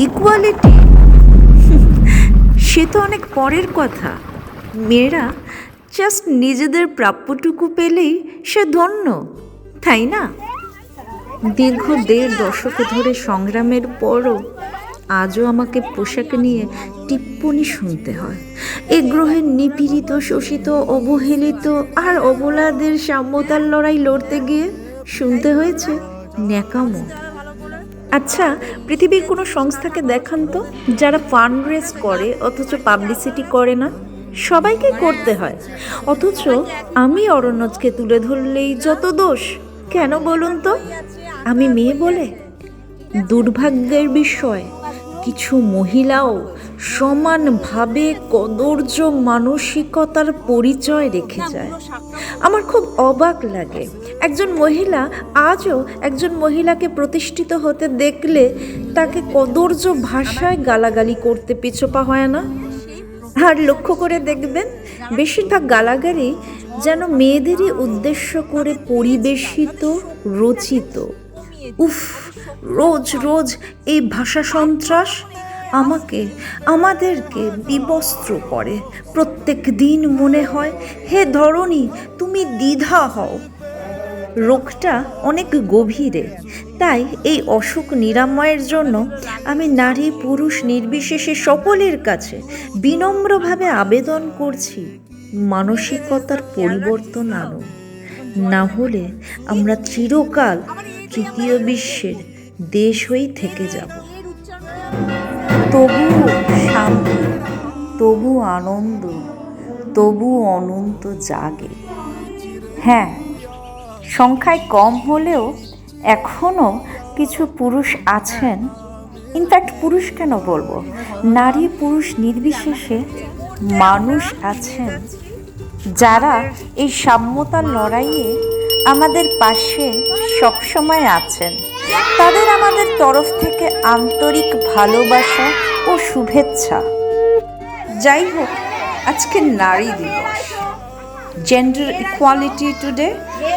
Equality সে তো অনেক পরের কথা। মেয়েরা জাস্ট নিজেদের প্রাপ্যটুকু পেলেই সে ধন্য, তাই না? দীর্ঘ দেড় দশক ধরে সংগ্রামের পরও আজও আমাকে পোশাক নিয়ে টিপ্পনি শুনতে হয়। এ গ্রহের নিপীড়িত, শোষিত, অবহেলিত আর অবলাদের সাম্যতার লড়াই লড়তে গিয়ে শুনতে হয়েছে ন্যাকামো। আচ্ছা পৃথিবীর কোনো সংস্থাকে দেখান তো, যারা ফান্ড রেজ করে অথচ পাবলিসিটি করে না। সবাইকে করতে হয়। অথচ আমি অরণ্যজকে তুলে ধরলেই যত দোষ। কেন বলুন তো? আমি মেয়ে বলে? দুর্ভাগ্যের বিষয়। কিছু মহিলাও সমানভাবে কদর্য মানসিকতার পরিচয় রেখে যায়। আমার খুব অবাক লাগে। একজন মহিলা আজও একজন মহিলাকে প্রতিষ্ঠিত হতে দেখলে তাকে কদর্য ভাষায় গালাগালি করতে পিছপা হয় না। আর লক্ষ্য করে দেখবেন, বেশিরভাগ গালাগালি যেন মেয়েদেরই উদ্দেশ্য করে পরিবেশিত, রচিত। উফ, রোজ রোজ এই ভাষা সন্ত্রাস আমাকে, আমাদেরকে বিবস্ত্র করে। প্রত্যেক দিন মনে হয়, হে ধরণী, তুমি দ্বিধা হও। রোগটা অনেক গভীরে। তাই এই অসুখ নিরাময়ের জন্য আমি নারী পুরুষ নির্বিশেষে সকলের কাছে বিনম্রভাবে আবেদন করছি, মানসিকতার পরিবর্তন আনুন না হলে আমরা চিরকাল তৃতীয় বিশ্বের দেশ হয়েই থেকে যাব। তবু শান্তি, তবু আনন্দ, তবু অনন্ত জাগে। হ্যাঁ সংখ্যায় কম হলেও এখনও কিছু পুরুষ আছেন। ইনফ্যাক্ট পুরুষ কেন বলব? নারী পুরুষ নির্বিশেষে মানুষ আছেন। যারা এই সাম্যতার লড়াইয়ে আমাদের পাশে সবসময় আছেন। তাদের আমাদের তরফ থেকে আন্তরিক ভালোবাসা ও শুভেচ্ছা। যাই হোক, আজকে নারী দিবস। Gender equality today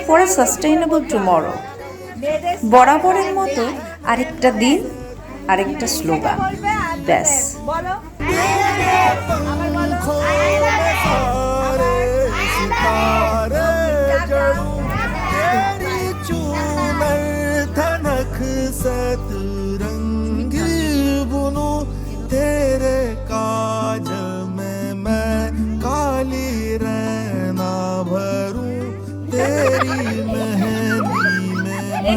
for a sustainable tomorrow বরাবরের মতো আরেকটা দিন, আরেকটা স্লোগান ব্যাস। तेरी